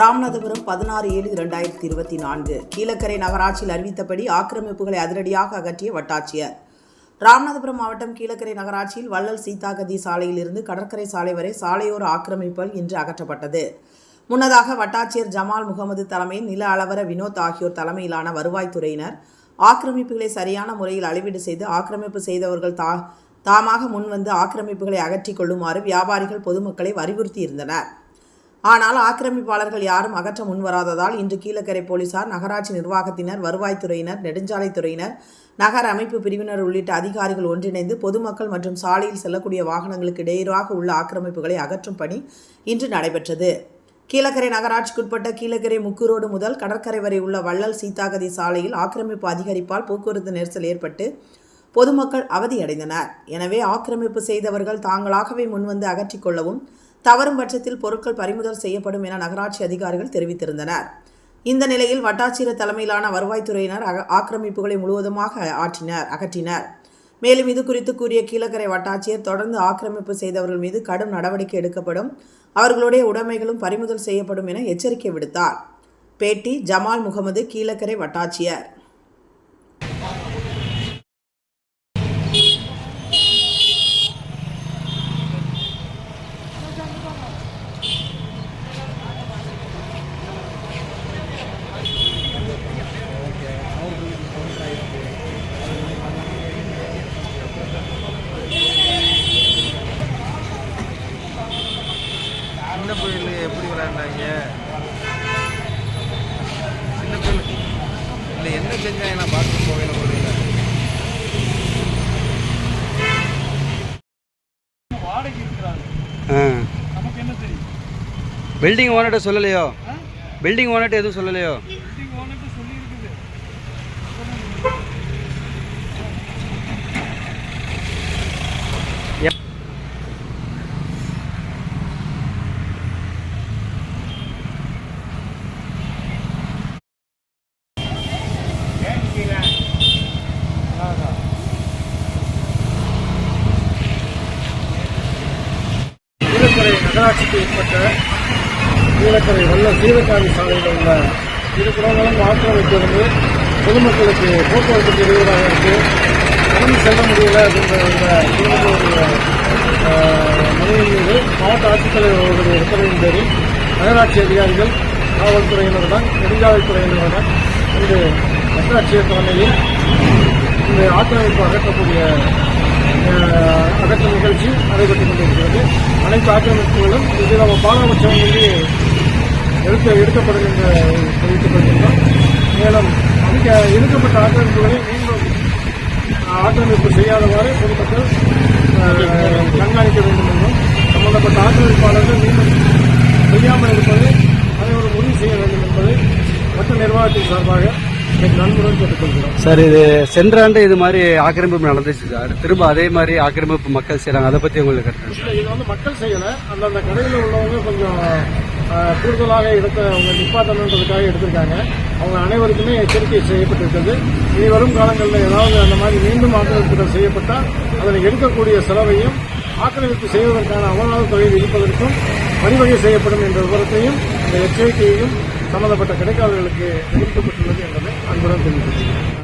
ராமநாதபுரம் பதினாறு ஏழு இரண்டாயிரத்தி இருபத்தி நான்கு. கீழக்கரை நகராட்சியில் அறிவித்தபடி ஆக்கிரமிப்புகளை அதிரடியாக அகற்றிய வட்டாட்சியர். ராமநாதபுரம் மாவட்டம் கீழக்கரை நகராட்சியில் வள்ளல் சீதாகதி சாலையிலிருந்து கடற்கரை சாலை வரை சாலையோர ஆக்கிரமிப்புகள் இன்று அகற்றப்பட்டது. முன்னதாக வட்டாட்சியர் ஜமால் முகமது தலைமையில் நில அளவர வினோத் ஆகியோர் தலைமையிலான வருவாய்த்துறையினர் ஆக்கிரமிப்புகளை சரியான முறையில் அளவீடு செய்து ஆக்கிரமிப்பு செய்தவர்கள் தா தாமாக முன்வந்து ஆக்கிரமிப்புகளை அகற்றிக் கொள்ளுமாறு வியாபாரிகள் பொதுமக்களை வலியுறுத்தியிருந்தனர். ஆனால் ஆக்கிரமிப்பாளர்கள் யாரும் அகற்ற முன்வராததால் இன்று கீழக்கரை போலீசார் நகராட்சி நிர்வாகத்தினர் வருவாய்த்துறையினர் நெடுஞ்சாலைத்துறையினர் நகர அமைப்பு பிரிவினர் உள்ளிட்ட அதிகாரிகள் ஒன்றிணைந்து பொதுமக்கள் மற்றும் சாலையில் செல்லக்கூடிய வாகனங்களுக்கு இடையூறாக உள்ள ஆக்கிரமிப்புகளை அகற்றும் பணி இன்று நடைபெற்றது. கீழக்கரை நகராட்சிக்குட்பட்ட கீழக்கரை முக்கு ரோடு முதல் கடற்கரை வரை உள்ள வள்ளல் சீதாகதி சாலையில் ஆக்கிரமிப்பு அதிகரிப்பால் போக்குவரத்து நெரிசல் ஏற்பட்டு பொதுமக்கள் அவதியடைந்தனர். எனவே ஆக்கிரமிப்பு செய்தவர்கள் தாங்களாகவே முன்வந்து அகற்றிக் கொள்ளவும் தவறும் பட்சத்தில் பொருட்கள் பறிமுதல் செய்யப்படும் என நகராட்சி அதிகாரிகள் தெரிவித்திருந்தனர். இந்த நிலையில் வட்டாட்சியர் தலைமையிலான வருவாய்த்துறையினர் ஆக்கிரமிப்புகளை முழுவதுமாக ஆற்றினர் அகற்றினர். மேலும் இது குறித்து கூறிய கீழக்கரை வட்டாட்சியர் தொடர்ந்து ஆக்கிரமிப்பு செய்தவர்கள் மீது கடும் நடவடிக்கை எடுக்கப்படும் அவர்களுடைய உடைமைகளும் பறிமுதல் செய்யப்படும் என எச்சரிக்கை விடுத்தார். பேட்டி ஜமால் முகமது கீழக்கரை வட்டாட்சியர். செஞ்சாங்க நான் நமக்கு என்ன தெரியும்? பில்டிங் ஓனர்கிட்ட சொல்லலையோ? பில்டிங் ஓனர்கிட்ட எதுவும் சொல்லலையோ? நகராட்சிக்கு உட்பட்ட கீழக்கரை வல்ல சீரக்காதி சாலையில் உள்ள இரு குடங்களும் ஆக்கிரமித்திருந்து பொதுமக்களுக்கு போக்குவரத்து இடையூறாக இருக்கு கடந்து செல்ல முடியல அப்படின்ற இந்த குடும்பத்தினுடைய மனைவின் மீது மாவட்ட ஆட்சித்தலைவர் அவர்களுடைய உத்தரவின் பேரில் நகராட்சி அதிகாரிகள் காவல்துறையினருடன் நெடுஞ்சாலைத்துறையினருடன் இன்று நகராட்சியர் தலைமையில் இந்த ஆக்கிரமிப்பு அகற்றக்கூடிய அஹ், நிகழ்ச்சி நடைபெற்றுக் கொண்டிருக்கிறது. அனைத்து ஆக்கிரமிப்புகளும் இதில் நம்ம இன்றி எடுக்க எடுக்கப்படும் என்று தெரிவித்துக் கொள்கின்றோம். மேலும் அங்க எடுக்கப்பட்ட ஆக்கிரமிப்புகளை மீண்டும் ஆக்கிரமிப்பு செய்யாதவாறு பொதுமக்கள் கண்காணிக்க வேண்டும் என்றும் சம்பந்தப்பட்ட ஆக்கிரமிப்பாளர்கள் மீண்டும் செய்யாமல் இருப்பதை அனைவரும் உறுதி செய்ய வேண்டும் என்பதை மற்ற நிர்வாகத்தின் சார்பாக சார் இது சென்ற ஆண்டு இது மாதிரி ஆக்கிரமிப்பு நடந்துச்சு சார். திரும்ப அதே மாதிரி ஆக்கிரமிப்பு மக்கள் செய்றாங்க அதை பத்தி உங்களுக்கு கருத்து இது வந்து மக்கள் செய்யல. அந்தந்த கடையில் உள்ளவங்க கொஞ்சம் கூடுதலாக இடத்த அவங்க நிப்பாட்டணுன்றதுக்காக எடுத்திருக்காங்க. அவங்க அனைவருக்குமே எச்சரிக்கை செய்யப்பட்டிருக்கிறது. இனி வரும் காலங்களில் ஏதாவது அந்த மாதிரி மீண்டும் ஆக்கிரமிப்புகள் செய்யப்பட்டால் அதனை எடுக்கக்கூடிய செலவையும் ஆக்கிரமிப்பு செய்வதற்கான அவமாத தொகை விதிப்பதற்கும் வழிவகை செய்யப்படும் என்ற விவரத்தையும் இந்த எச்சரிக்கையையும் சம்பந்தப்பட்ட கிடைக்காதவர்களுக்கு தெரிவிக்கப்பட்டுள்ளது என்பதை அன்புடன் தெரிவித்துள்ளேன்